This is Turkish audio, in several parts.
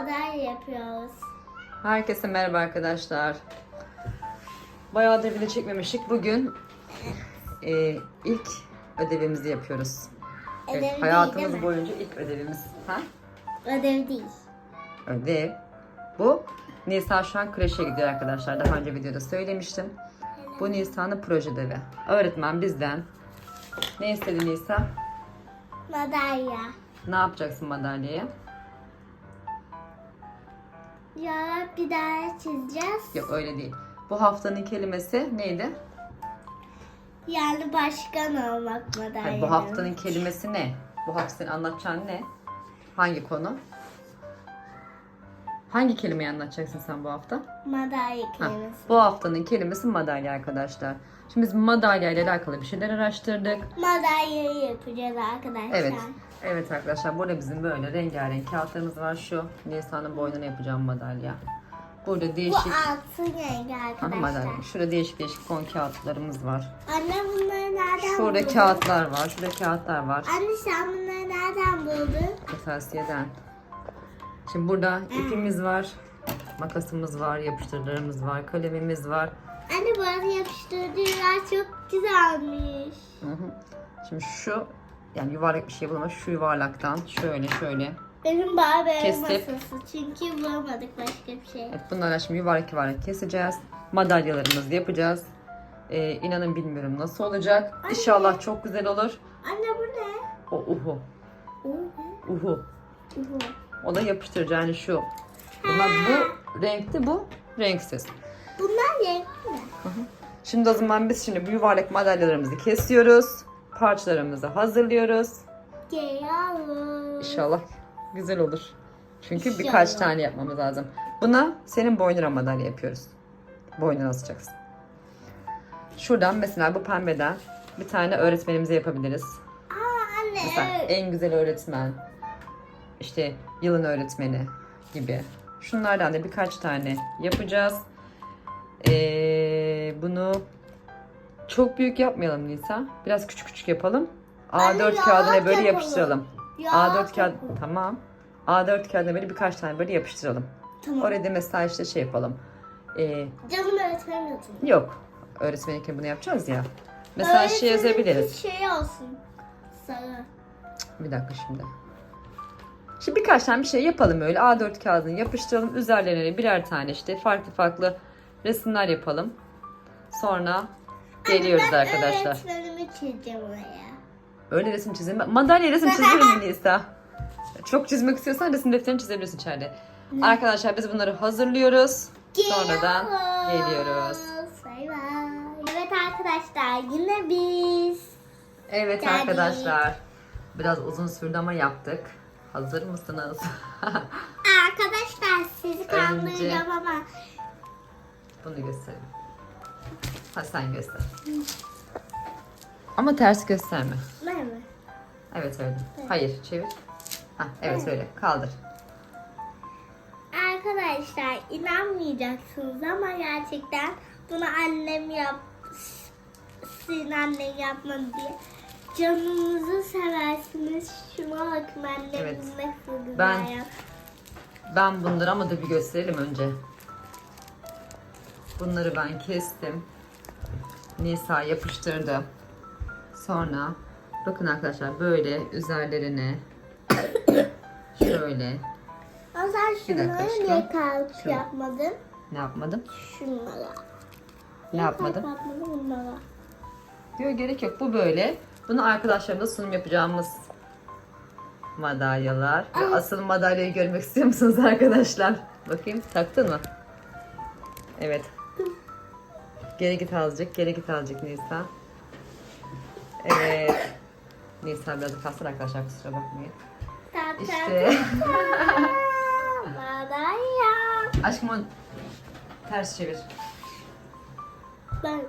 madalya yapıyoruz. Herkese merhaba arkadaşlar. Bayağıdır video çekmemiştik. Bugün e, ilk ödevimizi yapıyoruz. Evet, Ödev değil, hayatımız değil boyunca ilk ödevimiz. Ha? Ödev değil. Ödev. Bu Nisa şu an kreşe gidiyor arkadaşlar. Daha önce videoda söylemiştim. Bu Nisa'nın proje ödevi. Öğretmen bizden ne istedi Nisa? Madalya. Ne yapacaksın madalyayı? Ya bir daha çizeceğiz. Yok öyle değil. Bu haftanın kelimesi neydi? Yani başkan olmak madalya. Hayır, bu haftanın kelimesi ne? Bu hafta senin anlatacağın ne? Hangi konu? Hangi kelimeyi anlatacaksın sen bu hafta? Madalya Ha, kelimesi. bu haftanın kelimesi madalya arkadaşlar. Şimdi biz madalya ile alakalı bir şeyler araştırdık. Madalyayı yapacağız arkadaşlar. Evet. Evet arkadaşlar burada bizim böyle rengarenk kağıtlarımız var. Şu Nisan'ın boynuna yapacağım madalya. Burada Bu değişik altın rengi Aha, arkadaşlar. madalya. Şurada değişik değişik fon kağıtlarımız var. Anne bunları nereden Şurada buldun? kağıtlar var. Şurada kağıtlar var. Anne sen bunları nereden buldun? Kırtasiyeden. Şimdi burada ipimiz var. Makasımız var, yapıştırıcılarımız var, kalemimiz var. Anne bu arada yapıştırıcılar çok güzelmiş. Hı hı. Şimdi şu yani yuvarlak bir şey bulamaş. Şu yuvarlaktan şöyle şöyle. Benim barber Kesip. masası çünkü bulamadık başka bir şey. Evet bunları şimdi yuvarlak yuvarlak keseceğiz. Madalyalarımızı yapacağız. Ee, inanın bilmiyorum nasıl olacak. İnşallah çok güzel olur. Anne bu ne? O uhu. Uhu. Uhu. O da yapıştırıcı yani şu. Bunlar bu renkli bu renksiz. Bunlar renkli mi? Şimdi o zaman biz şimdi bu yuvarlak madalyalarımızı kesiyoruz. Parçalarımızı hazırlıyoruz. Geliyoruz. İnşallah güzel olur. Çünkü İnşallah. birkaç tane yapmamız lazım. Buna senin boynuna madalya yapıyoruz. Boynuna asacaksın. Şuradan mesela bu pembeden bir tane öğretmenimize yapabiliriz. Aa anne. Mesela en güzel öğretmen, işte yılın öğretmeni gibi. Şunlardan da birkaç tane yapacağız. Ee, bunu çok büyük yapmayalım Nisa. Biraz küçük küçük yapalım. Anne, A4 ya, kağıdına böyle yapalım. yapıştıralım. Ya, A4 kağıt tamam. A4 kağıdına böyle birkaç tane böyle yapıştıralım. Tamam. Oraya da mesela işte şey yapalım. Ee, Canım öğretmenim yazın. yok. Öğretmenken bunu yapacağız ya. Mesela şey Öğretmenim yazabiliriz. Şey olsun. Sarı. Bir dakika şimdi. Şimdi birkaç tane bir şey yapalım öyle. A4 kağıdını yapıştıralım. Üzerlerine birer tane işte farklı farklı resimler yapalım. Sonra geliyoruz ben arkadaşlar. öğretmenimi çizeceğim oraya. Öyle resim çizelim. Madalya resim çizelim mi Nisa? Çok çizmek istiyorsan resim defterini çizebilirsin içeride. Arkadaşlar biz bunları hazırlıyoruz. Sonradan geliyoruz. Bay bay. Evet arkadaşlar yine biz. Evet Geldik. arkadaşlar. Biraz uzun sürdü ama yaptık. Hazır mısınız? Arkadaşlar sizi kandıracağım ama Bunu göstereyim. Ha sen göster. Ama ters gösterme. ne mi? Evet öyle. Hayır çevir. Ha evet öyle. Kaldır. Arkadaşlar inanmayacaksınız ama gerçekten bunu annem yap sizin annen yapmadı diye canınızı seversiniz. Şuna bakın annem Evet. nasıl güzel Ben- yap. Ben bunları ama da bir gösterelim önce. Bunları ben kestim. Nisa yapıştırdı. Sonra bakın arkadaşlar böyle üzerlerine şöyle Ama sen şunları niye kalp Şu. yapmadın? ne yapmadım? Şunlara. Ne yapmadım? Kalp yapmadın bunlara. Yok gerek yok. Bu böyle. Bunu arkadaşlarımla sunum yapacağımız madalyalar. Ve asıl madalyayı görmek istiyor musunuz arkadaşlar? Bakayım taktın mı? Evet. Geri git azıcık. Geri git azıcık Nisa. Evet. Nisa biraz kalsın arkadaşlar kusura bakmayın. İşte. Madalya. Aşkım onu ters çevir. Böyle.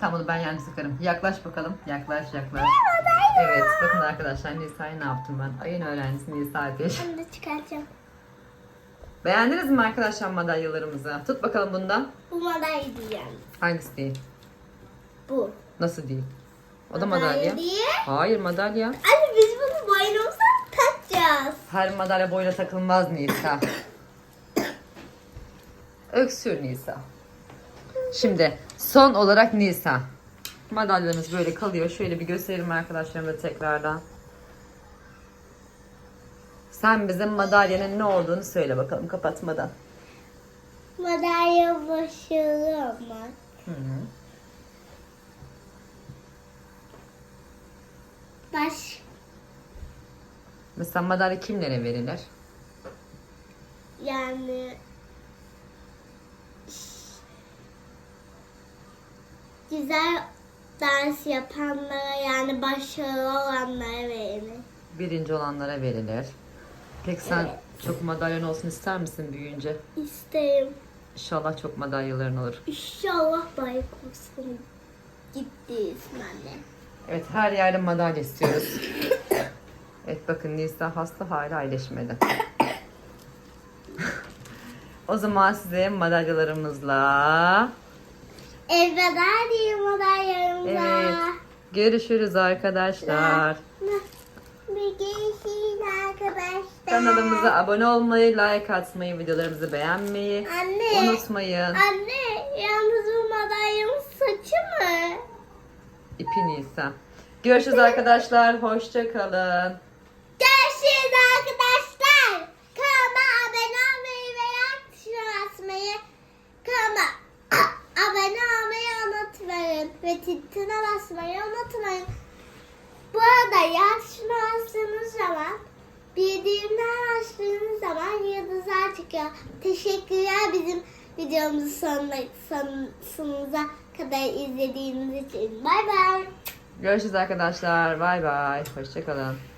Tamam onu ben yani sıkarım. Yaklaş bakalım. Yaklaş yaklaş. Evet bakın arkadaşlar Nisa'ya ne yaptım ben? Ayın öğrencisi Nisa Ateş. Şimdi çıkartacağım. Beğendiniz mi arkadaşlar madalyalarımızı? Tut bakalım bundan. Bu madalya diyeceğim. Hangisi değil? Bu. Nasıl değil? O da madalya. diye. Hayır madalya. Anne biz bunu boynumuza takacağız. Her madalya boyuna takılmaz Nisa. Öksür Nisa. Şimdi son olarak Nisa. Madalyanız böyle kalıyor. Şöyle bir gösterelim arkadaşlarıma tekrardan. Sen bize madalyanın ne olduğunu söyle bakalım kapatmadan. Madalya başarılı olmak. Hı hı. Baş, Mesela madalya kimlere verilir? yani güzel dans yapanlara yani başarılı olanlara verilir. Birinci olanlara verilir. Peki sen Evet. çok madalyan olsun ister misin büyüyünce? İsterim. İnşallah çok madalyaların olur. İnşallah baykursun gitti İsmail'le. Evet her yerde madalya istiyoruz. Evet bakın Nisa hasta hala iyileşmedi. o zaman size madalyalarımızla Elveda diyeyim madalyalarımıza. evet görüşürüz arkadaşlar. Bir görüşürüz arkadaşlar. Kanalımıza abone olmayı, like atmayı, videolarımızı beğenmeyi Anne. unutmayın. Anne yalnız bu madalyamın saçı mı? İpi Nisa. Görüşürüz arkadaşlar. Hoşça kalın. Görüşürüz arkadaşlar. Kanalıma abone olmayı ve like tuşuna basmayı kanalıma abone olmayı unutmayın. Ve tintine basmayı unutmayın. Bu arada tuşuna bastığınız zaman bildirimler açtığınız zaman yıldızlar çıkıyor. Teşekkürler bizim videomuzu sonuna, son, sonumuza kadar izlediğiniz için. Bay bay. Görüşürüz arkadaşlar. Bay bay. Hoşça kalın.